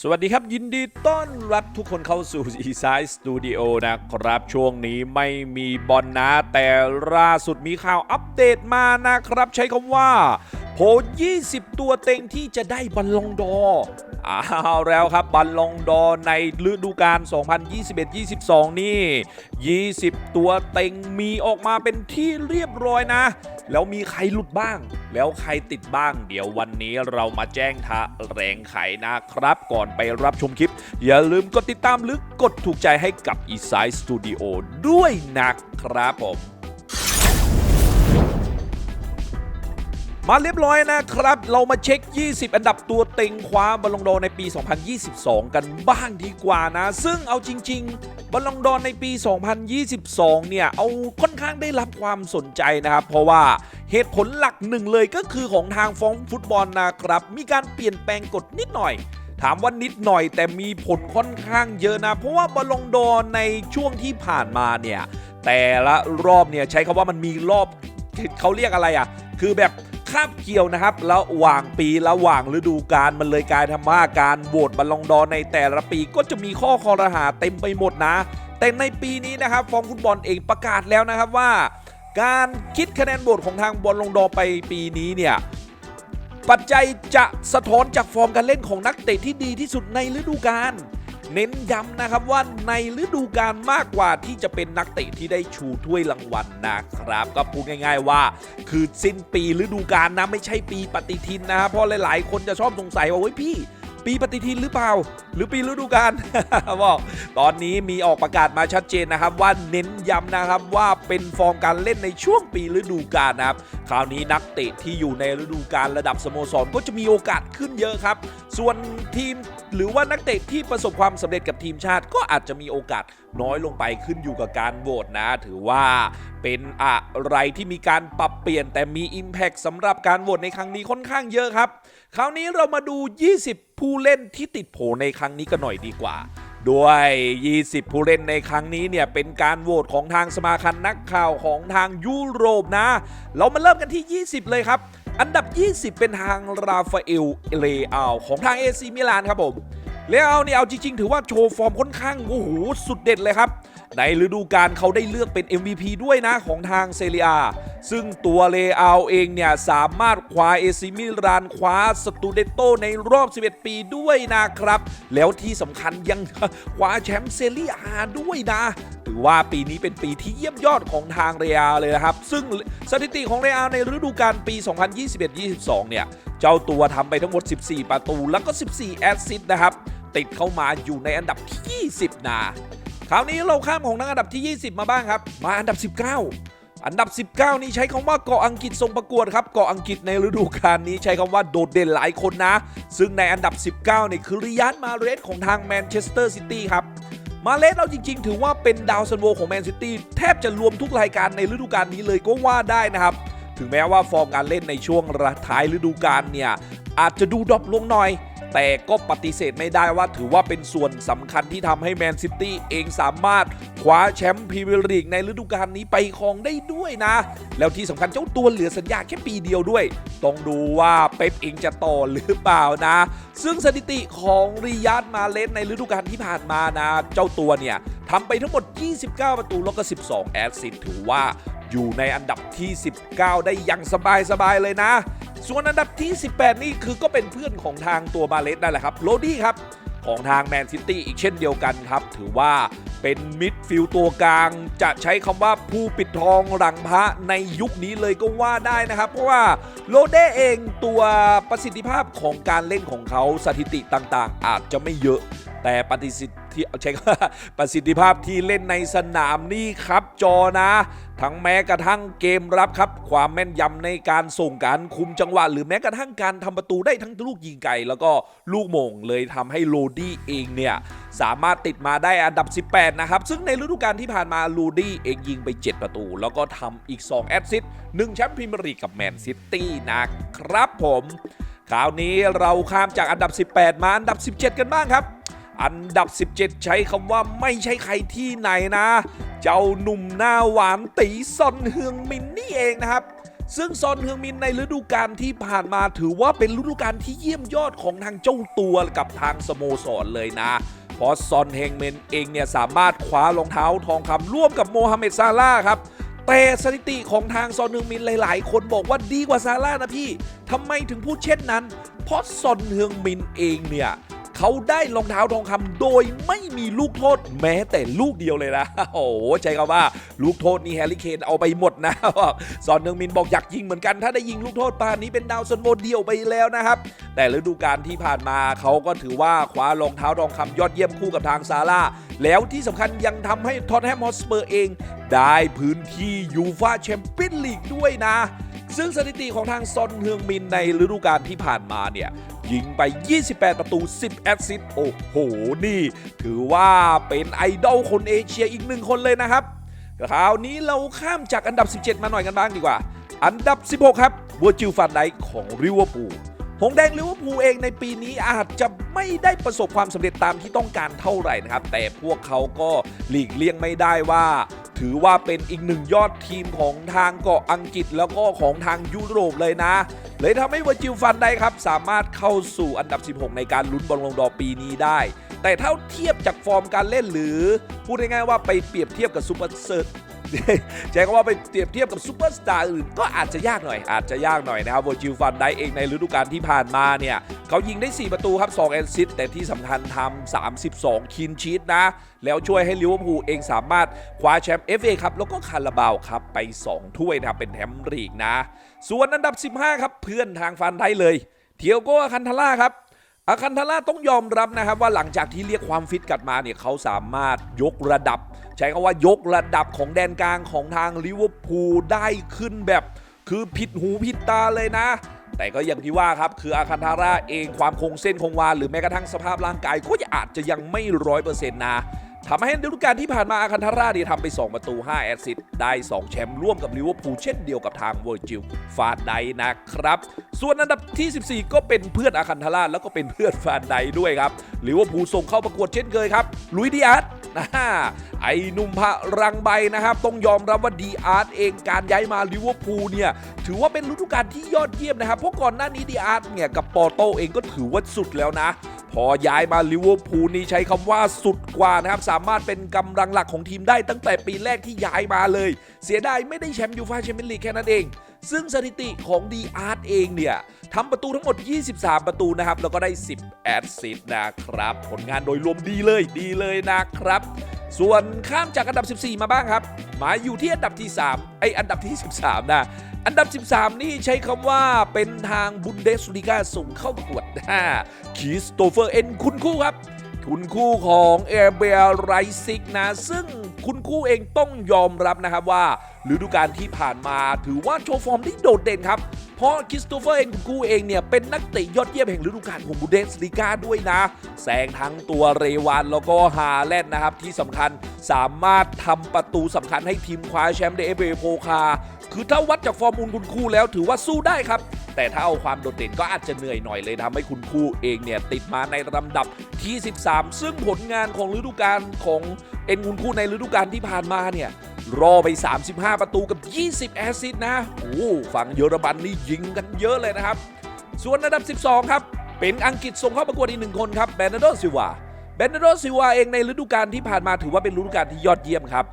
สวัสดีครับ ยินดีต้อนรับทุกคนเข้าสู่ e s i d e Studio นะครับ ช่วงนี้ไม่มีบอลนะ แต่ล่าสุดมีข่าวอัปเดตมานะครับ ใช้คำว่า โผล20 ตัวเต็งที่จะได้บอลลงดอร์อาแล้วครับบอลลงดอร์ในฤดูกาล 2021-22 นี่ 20 ตัวเต็งมีออกมาเป็นที่เรียบร้อยนะ แล้วมีใครหลุดบ้าง แล้วใครติดบ้าง เดี๋ยววันนี้เรามาแจ้งทะแรงไขนะครับ ก่อนไปรับชมคลิป อย่าลืมกดติดตามหรือกดถูกใจให้กับ e s i d e Studio ด้วยนะครับผม มาเรียบร้อยนะครับ เรามาเช็ค 20 อันดับตัวเต็งคว้าบอลลงดอในปี 2022 กันบ้างดีกว่านะ ซึ่งเอาจริง ๆบอลลงดอในปี 2022 เนี่ย เอาค่อนข้างได้รับความสนใจนะครับ เพราะว่าเหตุผลหลักหนึ่งเลยก็คือของทางฟองฟุตบอลนะครับ มีการเปลี่ยนแปลงกฎนิดหน่อยถามว่านิดหน่อยแต่มีผลค่อนข้างเยอะนะ เพราะว่าบอลลงดอในช่วงที่ผ่านมาเนี่ย แต่ละรอบเนี่ยใช้คำว่ามันมีรอบเขาเรียกอะไรอะ คือแบบ คาบเกี่ยวนะครับระหว่างปีระหว่างฤดูกาลมันเลยกลายทำว่าการโหวตบอลลงดอร์ในแต่ละปีก็จะมีข้อคอรหาเต็มไปหมดนะ แต่ในปีนี้นะครับฟองฟุตบอลเองประกาศแล้วนะครับว่า การคิดคะแนนโหวตของทางบอลลงดอร์ไปปีนี้เนี่ยปัจจัยจะสะท้อนจากฟอร์มการเล่นของนักเตะที่ดีที่สุดในฤดูกาล เน้นย้ำนะครับว่าในฤดูกาลมากกว่าที่จะเป็นนักเตะที่ได้ชูถ้วยรางวัลนะครับ ก็พูดง่ายๆว่า คือสิ้นปีฤดูกาลนะไม่ใช่ปีปฏิทินนะเพราะหลายๆ คนจะชอบสงสัยว่าเฮ้ยพี่ปีปฏิทินหรือเปล่า หรือปีฤดูกาลบอกตอนนี้มีออกประกาศมาชัดเจนนะครับ ว่าเน้นย้ำนะครับว่าเป็นฟอร์มการเล่นในช่วงปีฤดูกาลนะครับ คราวนี้นักเตะที่อยู่ในฤดูกาลระดับสโมสรก็จะมีโอกาสขึ้นเยอะครับ ส่วนทีมหรือว่านักเตะที่ประสบความสำเร็จกับทีมชาติ ก็อาจจะมีโอกาสน้อยลงไปขึ้นอยู่กับการโหวตนะ ถือว่าเป็นอะไรที่มีการปรับเปลี่ยนแต่มี Impact สำหรับการโหวตในครั้งนี้ค่อนข้างเยอะครับ คราวนี้เรามาดู 20 ผู้เล่นที่ติดโผในครั้งนี้กันหน่อยดีกว่าด้วย 20 ผู้เล่นในครั้งนี้เนี่ย เป็นการโหวตของทางสมาคันนักข่าวของทางยุโรปนะ เรามาเริ่มกันที่ 20 เลยครับ อันดับ 20 เป็นทางราฟาเอลเลอาของทางเอซีมิลานครับผมเลอาเนี่ยเอาจริงๆ ถือว่าโชว์ฟอร์มค่อนข้างโอ้โหสุดเด็ดเลยครับ ในฤดูกาลเขาได้เลือกเป็น MVP ด้วยนะของทางเซเรียซึ่งตัวเลอาเองเนี่ย สามารถคว้าเอซิมิลานคว้าสตูเดโตในรอบ 11 ปีด้วยนะครับ แล้วที่สำคัญยังคว้าแชมป์เซเรียด้วยนะถือว่าปีนี้เป็นปีที่เยี่ยมยอดของทางเรอัลเลยนะครับ ซึ่งสถิติของเรอัลในฤดูกาลปี 2021-22 เนี่ย เจ้าตัวทำไปทั้งหมด 14 ประตู แล้วก็ 14 แอสซิสต์นะครับ ติดเข้ามาอยู่ในอันดับที่ 20 นะ คราวนี้เราข้ามของนักอันดับที่ 20 มาบ้างครับ มาอันดับ 19อันดับ 19 นี่ใช้คำว่าเกาะอังกฤษทรงประกวดครับเกาะอังกฤษในฤดูกาลนี้ใช้คำว่าโดดเด่นหลายคนนะ ซึ่งในอันดับ 19นี่คือริยันมาเรสของทางแมนเชสเตอร์ซิตี้ครับ มาเลสเราจริง ๆ ถือว่าเป็นดาวซันโวของแมนซิตี้แทบจะรวมทุกรายการในฤดูกาลนี้เลยก็ว่าได้นะครับ ถึงแม้ว่าฟอร์มการเล่นในช่วงท้ายฤดูกาลเนี่ย อาจจะดูดรอปลงหน่อย แต่ก็ปฏิเสธไม่ได้ว่าถือว่าเป็นส่วนสำคัญที่ทำให้แมนซิตี้เองสามารถคว้าแชมป์พรีเมียร์ลีกในฤดูกาลนี้ไปครองได้ด้วยนะ แล้วที่สำคัญเจ้าตัวเหลือสัญญาแค่ปีเดียวด้วย ต้องดูว่าเป๊ปเองจะต่อหรือเปล่านะ ซึ่งสถิติของริยัดมาเลสในฤดูกาลที่ผ่านมานะ เจ้าตัวเนี่ยทำไปทั้งหมด 29 ประตูแล้วก็ 12 แอสซิสถือว่า อยู่ในอันดับที่ 19 ได้อย่างสบายๆเลยนะ ส่วนอันดับที่ 18 นี่คือก็เป็นเพื่อนของทางตัวมาเลสนั่นแหละครับโรดี้ครับของทางแมนซิตี้อีกเช่นเดียวกันครับ ถือว่าเป็นมิดฟิลด์ตัวกลาง จะใช้คำว่าผู้ปิดทองหลังพระในยุคนี้เลยก็ว่าได้นะครับ เพราะว่าโรเด้เองตัวประสิทธิภาพของการเล่นของเขาสถิติต่างๆ อาจจะไม่เยอะ แต่ปฏิสิทธิใช้คประสิทธิภาพที่เล่นในสนามนี่ครับจอนะ ทั้งแม้กระทั่งเกมรับครับ ความแม่นยำในการส่งการคุมจังหวะ หรือแม้กระทั่งการทำประตูได้ทั้งลูกยิงไกลแล้วก็ลูกโมงเลยทำให้โรดี้เองเนี่ย สามารถติดมาได้อันดับ 18 นะครับ ซึ่งในฤดูกาลที่ผ่านมาลูดี้เองยิงไป 7 ประตู แล้วก็ทำอีก 2 แอสซิสต์1แชมป์พรีเมียร์ลีกกับแมนซิตี้นะครับผมคราวนี้เราข้ามจากอันดับ 18 มาอันดับ 17 กันบ้างครับ อันดับ 17 ใช้คำว่าไม่ใช่ใครที่ไหนนะ เจ้าหนุ่มหน้าหวานตีซอนเฮืองมินนี่เองนะครับ ซึ่งซอนเฮืองมินในฤดูกาลที่ผ่านมาถือว่าเป็นฤดูกาลที่เยี่ยมยอดของทางเจ้าตัวกับทางสโมสรเลยนะเพราะซอนเฮงเมนเองเนี่ยสามารถคว้ารองเท้าทองคำร่วมกับโมฮัมเหม็ดซาร่าห์ครับแต่สถิติของทางซอนเฮืองมินหลาย ๆ คนบอกว่าดีกว่าซาร่าห์นะพี่ทำไมถึงพูดเช่นนั้น เพราะซอนเฮืองมินเองเนี่ย เขาได้รองเท้าทองคำโดยไม่มีลูกโทษแม้แต่ลูกเดียวเลยนะ โอ้โหใช้คำว่าลูกโทษนี่แฮร์รี่เคนเอาไปหมดนะซอนเนืองมินบอกอยากยิงเหมือนกัน ถ้าได้ยิงลูกโทษป่านนี้เป็นดาวซันโวเดียวไปแล้วนะครับ แต่ฤดูกาลที่ผ่านมาเขาก็ถือว่าคว้ารองเท้าทองคำยอดเยี่ยมคู่กับทางซาร่าแล้วที่สำคัญยังทำให้ท็อตแฮมฮอตสเปอร์เอง ได้พื้นที่ยูฟาแชมเปี้ยนลีกด้วยนะซึ่งสถิติของทางซอนเฮืองมินในฤดูกาลที่ผ่านมาเนี่ย ยิงไป 28 ประตู 10 แอสซิสต์โอ้โห นี่ ถือว่าเป็นไอดอลคนเอเชียอีกหนึ่งคนเลยนะครับ คราวนี้เราข้ามจากอันดับ 17 มาหน่อยกันบ้างดีกว่า อันดับ 16 ครับบัวจิลฟันไดของริเวอร์พูลหงแดงลิเวอร์พูลเองในปีนี้อาจจะไม่ได้ประสบความสำเร็จตามที่ต้องการเท่าไหร่นะครับ แต่พวกเขาก็หลีกเลี่ยงไม่ได้ว่า ถือว่าเป็นอีกหนึ่งยอดทีมของทางเกาะอังกฤษแล้วก็ของทางยุโรปเลยนะ เลยทำให้วอร์จิลฟันได้ครับ สามารถเข้าสู่อันดับ 16 ในการลุ้นบอลลงดอปีนี้ได้ แต่เท่าเทียบจากฟอร์มการเล่นหรือ พูดง่ายๆว่าไปเปรียบเทียบกับซูเปอร์เซอร์ ใช้คำว่าไปเปรียบเทียบกับซูเปอร์สตาร์อื่นก็อาจจะยากหน่อยอาจจะยากหน่อยนะครับโวจิลฟันไดเองในฤดูกาลที่ผ่านมาเนี่ยเขายิงได้ 4 ประตูครับ2แอนซิสแต่ที่สำคัญทำ32 คินชีตนะ แล้วช่วยให้ลิเวอร์พูลเองสามารถคว้าแชมป์ FA ครับแล้วก็คาราบาวครับไป 2 ถ้วยนะเป็นแชมป์ลีกนะ ส่วนอันดับ 15 ครับเพื่อนทางฟันไดเลย เทียโกอาคันทาร่าครับ อาคันธาร่าต้องยอมรับนะครับว่าหลังจากที่เรียกความฟิตกลับมาเนี่ยเขาสามารถยกระดับ ใช้คำว่ายกระดับของแดนกลางของทางลิเวอร์พูลได้ขึ้นแบบ คือผิดหูผิดตาเลยนะ แต่ก็อย่างที่ว่าครับ คืออาคันธาร่าเองความคงเส้นคงวาหรือแม้กระทั่งสภาพร่างกายก็อาจจะยังไม่ร้อยเปอร์เซ็นต์นะ ทำให้ฤดูกาลที่ผ่านมาอาคันทาร่าเนี่ยทำไป 2 ประตู 5 แอสซิสต์ได้ 2 แชมป์ร่วมกับลิเวอร์พูลเช่นเดียวกับทางเวอร์จิลฟานไดนะครับ ส่วนอันดับที่ 14 ก็เป็นเพื่อนอาคันทาร่าแล้วก็เป็นเพื่อนฟานไดด้วยครับลิเวอร์พูลส่งเข้าประกวดเช่นเคยครับลุยดิอาร์ตนะไอ้หนุ่มพระรังใบนะครับ ต้องยอมรับว่าดีอาร์ตเองการย้ายมาลิเวอร์พูลเนี่ยถือว่าเป็นฤดูกาลที่ยอดเยี่ยมนะครับเพราะก่อนหน้านี้ดีอาร์ตเนี่ยกับปอร์โตเองก็ถือว่าสุดแล้วนะ พอย้ายมาลิเวอร์พูลนี่ใช้คำว่าสุดกว่านะครับ สามารถเป็นกำลังหลักของทีมได้ตั้งแต่ปีแรกที่ย้ายมาเลย เสียดายไม่ได้แชมป์ยูฟ่าแชมเปี้ยนลีกแค่นั้นเอง ซึ่งสถิติของดีอาร์ตเองเนี่ยทำประตูทั้งหมด 23 ประตูนะครับ แล้วก็ได้ 10 แอสซิสต์นะครับ ผลงานโดยรวมดีเลยดีเลยนะครับ ส่วนข้ามจากอันดับ 14 มาบ้างครับมาอยู่ที่อันดับที่ 3 ไออันดับที่ 13 นะอันดับ 13 นี่ใช้คำว่าเป็นทางบุนเดสลีกาส่งเข้าประกวดนะคีสโตเฟอร์เอ็นคุณคู่ครับ คุณคู่ของเอเบลไรซิกนะ ซึ่งคุณคู่เองต้องยอมรับนะครับว่าฤดูกาลที่ผ่านมาถือว่าโชว์ฟอร์มที่โดดเด่นครับเพราะคริสโตเฟอร์เองคุณคู่เองเนี่ย เป็นนักเตะยอดเยี่ยมแห่งฤดูกาลของบูเดสลีกาด้วยนะแซงทั้งตัวเรวานแล้วก็ฮาแลนด์นะครับ ที่สำคัญสามารถทำประตูสำคัญให้ทีมคว้าแชมป์ในเอเบโพคา คือถ้าวัดจากฟอร์มคุณคู่แล้วถือว่าสู้ได้ครับ แต่ถ้าเอาความโดดเด่นก็อาจจะเหนื่อยหน่อยเลยทำให้คุณคู่เองเนี่ยติดมาในลำดับที่ 13 ซึ่งผลงานของฤดูกาลของเอ็นคุณคู่ในฤดูกาลที่ผ่านมาเนี่ยรอไป 35 ประตูกับ 20 แอสซิสนะโอ้ฝั่งเยอรมันนี่ยิงกันเยอะเลยนะครับ ส่วนอันดับ 12 ครับ เป็นอังกฤษส่งเข้าประกวดอีกหนึ่งคนครับแบรนโดซิวาแบรนโดซิวาเองในฤดูกาลที่ผ่านมาถือว่าเป็นฤดูกาลที่ยอดเยี่ยมครับ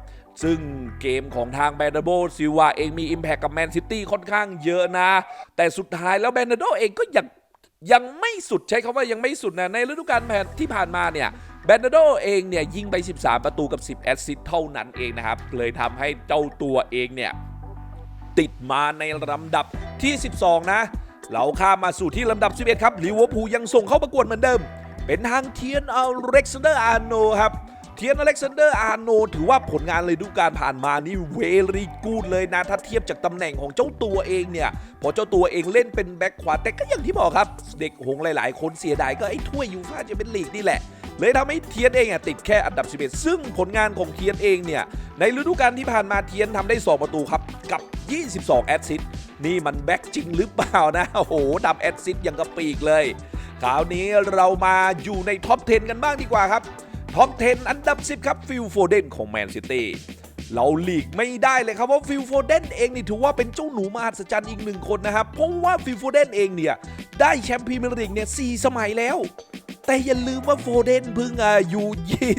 ซึ่งเกมของทางแบรนโดซิวาเองมี Impact กับแมนซิตี้ค่อนข้างเยอะนะ แต่สุดท้ายแล้วแบรนโดเองก็ยังยังไม่สุดใช้คำว่ายังไม่สุดนะในฤดูกาลแผ่นที่ผ่านมาเนี่ยแบนโดเองเนี่ยยิงไป 13 ประตูกับ 10 แอสซิสต์เท่านั้นเองนะครับ เลยทำให้เจ้าตัวเองเนี่ย ติดมาในลำดับที่ 12 นะ เราข้ามมาสู่ที่ลำดับ 11 ครับลิเวอร์พูลยังส่งเข้าประกวดเหมือนเดิม เป็นทางเทียนเอาเล็กซานเดอร์อาร์โนครับ เทียนอเล็กซานเดอร์อาโนถือว่าผลงานเลยดูการผ่านมานี่เวรีกูดเลยนะ ถ้าเทียบจากตำแหน่งของเจ้าตัวเองเนี่ย พอเจ้าตัวเองเล่นเป็นแบ็คขวาแต่ก็อย่างที่บอกครับ เด็กหงหลาย ๆ คนเสียดายก็ไอ้ถ้วยยูฟ่าจะเป็นลีกนี่แหละเลยทำให้เทียนเองอะติดแค่อันดับ 11 ซึ่งผลงานของเทียนเองเนี่ย ในฤดูกาลที่ผ่านมาเทียนทำได้ 2 ประตูครับ กับ 22 แอสซิสต์นี่มันแบ็กจริงหรือเปล่านะ โอ้โหดับแอสซิสต์อย่างกระปีกเลย คราวนี้เรามาอยู่ในท็อป 10 กันบ้างดีกว่าครับ ท็อป 10 อันดับ 10 ครับฟิลโฟเดนของแมนซิตี้เราหลีกไม่ได้เลยครับว่าฟิลโฟเดนเองนี่ถือว่าเป็นเจ้าหนูมหัศจรรย์อีกหนึ่งคนนะครับเพราะว่าฟิลโฟเดนเองเนี่ยได้แชมป์พรีเมียร์ลีกเนี่ยสสมัยแล้ว แต่อย่าลืมว่าโฟเดนเพิ่งอายุ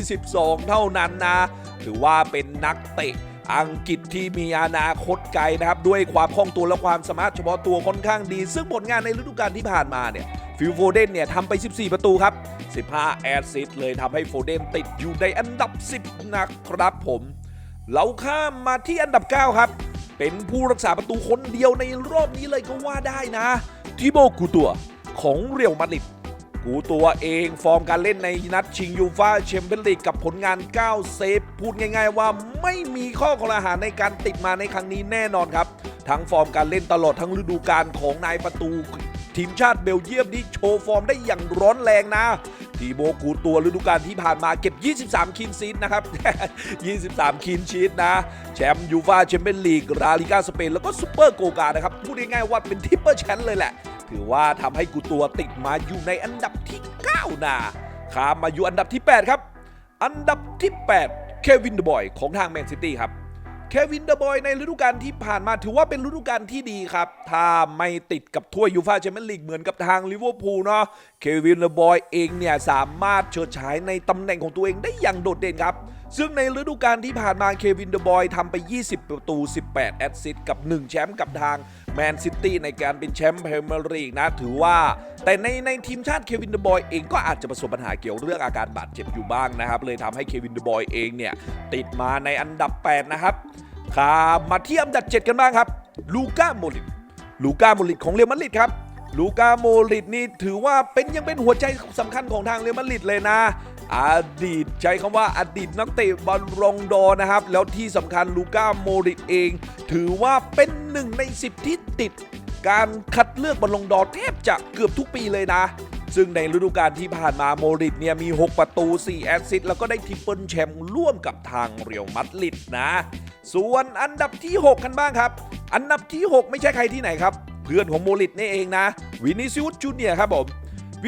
22 เท่านั้นนะถือว่าเป็นนักเตะ อังกฤษที่มีอนาคตไกลนะครับ ด้วยความคล่องตัวและความสามารถเฉพาะตัวค่อนข้างดี ซึ่งผลงานในฤดูกาลที่ผ่านมาเนี่ยฟิลโฟเดนเนี่ยทำไป 14 ประตูครับ 15 แอสซิสต์เลยทำให้โฟเดนติดอยู่ในอันดับ 10 นะครับผม เราข้ามมาที่อันดับ 9 ครับ เป็นผู้รักษาประตูคนเดียวในรอบนี้เลยก็ว่าได้นะทิโบกูตัวของเรียวมาดริด กูตัวเองฟอร์มการเล่นในนัดชิงยูฟ่าแชมเปี้ยนลีกกับผลงาน 9 เซฟ พูดง่ายๆว่าไม่มีข้อคอรหาในการติดมาในครั้งนี้แน่นอนครับ ทั้งฟอร์มการเล่นตลอดทั้งฤดูกาลของนายประตู ทีมชาติเบลเยียมที่โชว์ฟอร์มได้อย่างร้อนแรงนะทีโบกูตัวฤดูกาลที่ผ่านมาเก็บ 23 คินซีนนะครับ 23 คินชีตนะ แชมป์ยูฟ่าแชมเปี้ยนลีกราลิกาสเปนแล้วก็ซูเปอร์โกกานะครับ พูดง่ายๆว่าเป็นทิปเปอร์แชมป์เลยแหละ ถือว่าทำให้กูตัวติดมาอยู่ในอันดับที่ 9นะข้ามมาอยู่อันดับที่ 8 ครับ อันดับที่ 8 เควินเดอะบอยของทางแมนซิตี้ครับเควินเดอะบอยในฤดูกาลที่ผ่านมาถือว่าเป็นฤดูกาลที่ดีครับ ถ้าไม่ติดกับถ้วยยูฟาแชมเปี้ยนลีกเหมือนกับทางลิเวอร์พูลเนาะเควินเดอะบอยเองเนี่ยสามารถเฉิดฉายในตำแหน่งของตัวเองได้อย่างโดดเด่นครับ ซึ่งในฤดูกาลที่ผ่านมาเควินเดอะบอยทำไป 20 ประตู 18 แอสซิสต์กับ 1 แชมป์กับทางแมนซิตี้ในการเป็นแชมป์พรีเมียร์ลีกนะถือว่า แต่ในในทีมชาติเควินเดอะบอยเองก็อาจจะประสบปัญหาเกี่ยวเรื่องอาการบาดเจ็บอยู่บ้างนะครับ เลยทำให้เควินเดอะบอยเองเนี่ย ติดมาในอันดับ 8 นะครับข้ามมาที่อันดับ 7 กันบ้างครับ ลูก้าโมลิตลูก้าโมลิตของเรอัลมาดริดครับลูก้าโมลิตนี่ถือว่าเป็นยังเป็นหัวใจสำคัญของทางเรอัลมาดริดเลยนะ อดีตใช้คำว่าอดีตนักเตะบอลรองดอนะครับ แล้วที่สำคัญลูก้าโมลิตเอง ถือว่าเป็นหนึ่งใน 10 ที่ติด การคัดเลือกบอลลงดอแทบจะเกือบทุกปีเลยนะ ซึ่งในฤดูกาลที่ผ่านมาโมริตเนี่ยมี 6 ประตู 4 แอสซิสต์แล้วก็ได้ทิปเปิลแชมป์ร่วมกับทางเรียวมัดริดนะ ส่วนอันดับที่ 6 กันบ้างครับ อันดับที่ 6 ไม่ใช่ใครที่ไหนครับ เพื่อนของโมริตนี่เองนะ วินิซิอุสจูเนียร์ครับผม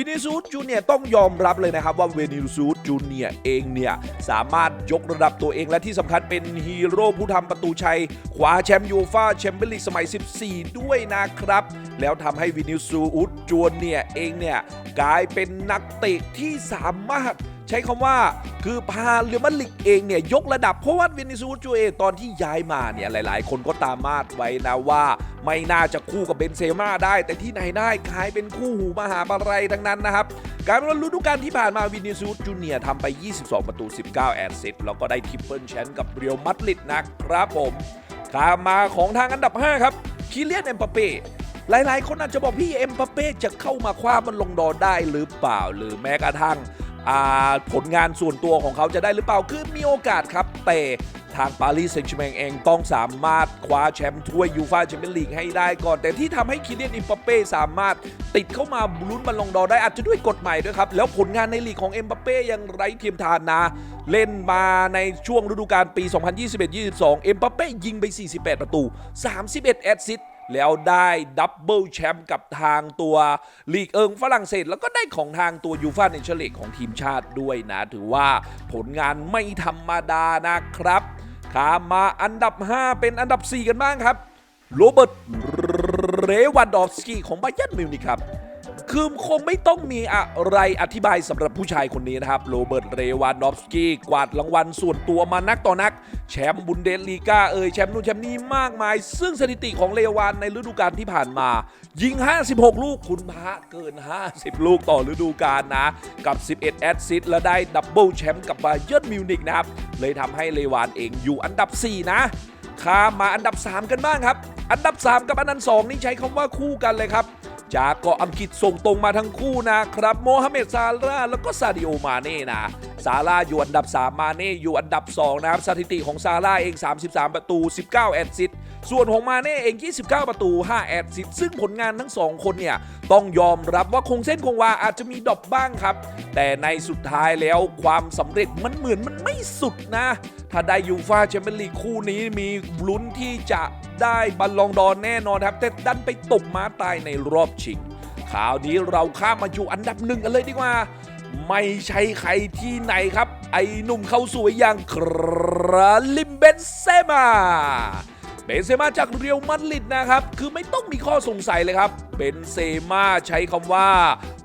วินิซูสจูเนียต้องยอมรับเลยนะครับว่าเวนิซูสจูเนียเองเนี่ยสามารถยกระดับตัวเองและที่สำคัญเป็นฮีโร่ผู้ทำประตูชัยคว้าแชมป์ยูฟาแชมเปี้ยนลีกสมัย 14 ด้วยนะครับ แล้วทำให้วินิซูสจูเนียเองเนี่ยกลายเป็นนักเตะที่สามารถ ใช้คำว่าคือพาเรอัลมาดริดเองเนี่ยยกระดับเพราะว่าวินิซูจูเอตอนที่ย้ายมาเนี่ยหลายๆ คนก็ตามมาดไว้นะว่า ไม่น่าจะคู่กับเบนเซม่าได้ แต่ที่ไหนได้กลายเป็นคู่หูมหาบารายทั้งนั้นนะครับการเป็นฤดูกาลที่ผ่านมาวินิซูสจูเนียทำไป 22 ประตู 19 แอสซิสต์แล้วก็ได้ทริปเปิลแชมป์กับเรียวมัดริดนะครับผมขามมาของทางอันดับ 5 ครับคิเลียนเอ็มปาเป้หลายๆ คนอาจจะบอกพี่เอ็มปาเป้จะเข้ามาคว้ามันลงดอได้หรือเปล่า หรือแม้กระทั่ง ผลงานส่วนตัวของเขาจะได้หรือเปล่า คือมีโอกาสครับ แต่ทางปารีสแซงต์แชร์แมงเองต้องสามารถคว้าแชมป์ถ้วยยูฟาแชมเปี้ยนลีกให้ได้ก่อน แต่ที่ทำให้คิเลียนอิมปเป้สามารถติดเข้ามาลุ้นบอลลงดอได้อาจจะด้วยกฎใหม่ด้วยครับ แล้วผลงานในลีกของเอ็มบัปเป้ยังไร้เทียมทานนะ เล่นมาในช่วงฤดูกาลปี 2021-22 เอ็มบัปเป้ยิงไป 48 ประตู 31 แอสซิสต์ แล้วได้ดับเบิลแชมป์กับทางตัวลีกเอิงฝรั่งเศส แล้วก็ได้ของทางตัวยูฟ่าเนชั่นลีกของทีมชาติด้วยนะ ถือว่าผลงานไม่ธรรมดานะครับข้ามมาอันดับ 5 เป็นอันดับ 4 กันบ้างครับ โรเบิร์ต เรวันดอฟสกี้ของบาเยิร์นมิวนิกครับ คือคงไม่ต้องมีอะไรอธิบายสำหรับผู้ชายคนนี้นะครับ โรเบิร์ต เรวานดอฟสกี้กวาดรางวัลส่วนตัวมานักต่อนัก แชมป์บุนเดสลีกาเอ่ยแชมป์นู่นแชมป์นี่มากมาย ซึ่งสถิติของเรวานในฤดูกาลที่ผ่านมา ยิง 56 ลูกคุณพระเกิน 50 ลูกต่อฤดูกาลนะ กับ 11 แอสซิสต์และได้ดับเบิลแชมป์กับบาเยิร์นมิวนิกนะครับ เลยทำให้เรวานเองอยู่อันดับ 4 นะข้ามมาอันดับ 3 กันบ้างครับ อันดับ 3 กับอันดับ2นี่ใช้คำว่าคู่กันเลยครับ จากเกาะอังกฤษส่งตรงมาทั้งคู่นะครับ โมฮัมเหม็ดซาร่าห์แล้วก็ซาดิโอมาเน่นะซาร่าห์อยู่อันดับ 3 มาเน่อยู่อันดับ 2 นะครับ สถิติของซาร่าห์เอง 33 ประตู 19 แอสซิตส่วนของมาเน่เอง 29 ประตู 5 แอสซิตซึ่งผลงานทั้ง 2 คนเนี่ย ต้องยอมรับว่าคงเส้นคงวาอาจจะมีดรอปบ้างครับ แต่ในสุดท้ายแล้วความสำเร็จมันเหมือนมันไม่สุดนะ ถ้าได้ยูฟาแชมเปี้ยนลีกคู่นี้มีลุ้นที่จะ ได้บัลลองดอนแน่นอนครับ แต่ดันไปตกม้าตายในรอบชิงข่าวนี้เราข้ามมาอยู่อันดับหนึ่งกันเลยดีกว่า ไม่ใช่ใครที่ไหนครับ ไอ้หนุ่มเขาสวยอย่างครลิมเบนเซมาเบนเซมาจากเรียวมาดริดนะครับ คือไม่ต้องมีข้อสงสัยเลยครับ เบนเซมาใช้คำว่า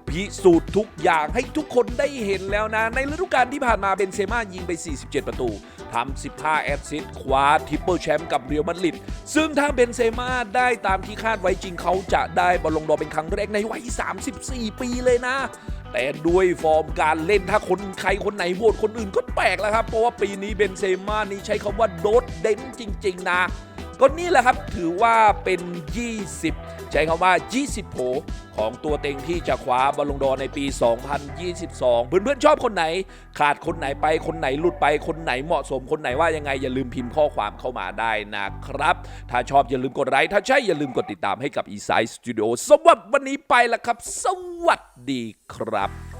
พิสูจน์ทุกอย่างให้ทุกคนได้เห็นแล้วนะ ในฤดูกาลที่ผ่านมาเบนเซมายิงไป 47 ประตู ทำ 15 แอสซิสต์คว้าทริปเปิลแชมป์กับเรียวมาดริดซึ่งถ้าเบนเซม่าได้ตามที่คาดไว้จริงเขาจะได้บอลลงดอเป็นครั้งแรกในวัย 34 ปีเลยนะ แต่ด้วยฟอร์มการเล่นถ้าคนใครคนไหนโหวตคนอื่นก็แปลกแล้วครับ เพราะว่าปีนี้เบนเซม่านี่ใช้คำว่าโดดเด่นจริง ๆ นะ ก็นี่แหละครับถือว่าเป็น 20 ใช้คำว่า 20 โผของตัวเต็งที่จะคว้าบอลลงดอร์ในปี 2022 เพื่อนๆชอบคนไหน ขาดคนไหนไปคนไหนหลุดไปคนไหนเหมาะสมคนไหนว่ายังไงอย่าลืมพิมพ์ข้อความเข้ามาได้นะครับ ถ้าชอบอย่าลืมกดไลค์ถ้าใช่อย่าลืมกดติดตามให้กับ e s i d e Studio สำหรับวันนี้ไปละครับ สวัสดีครับ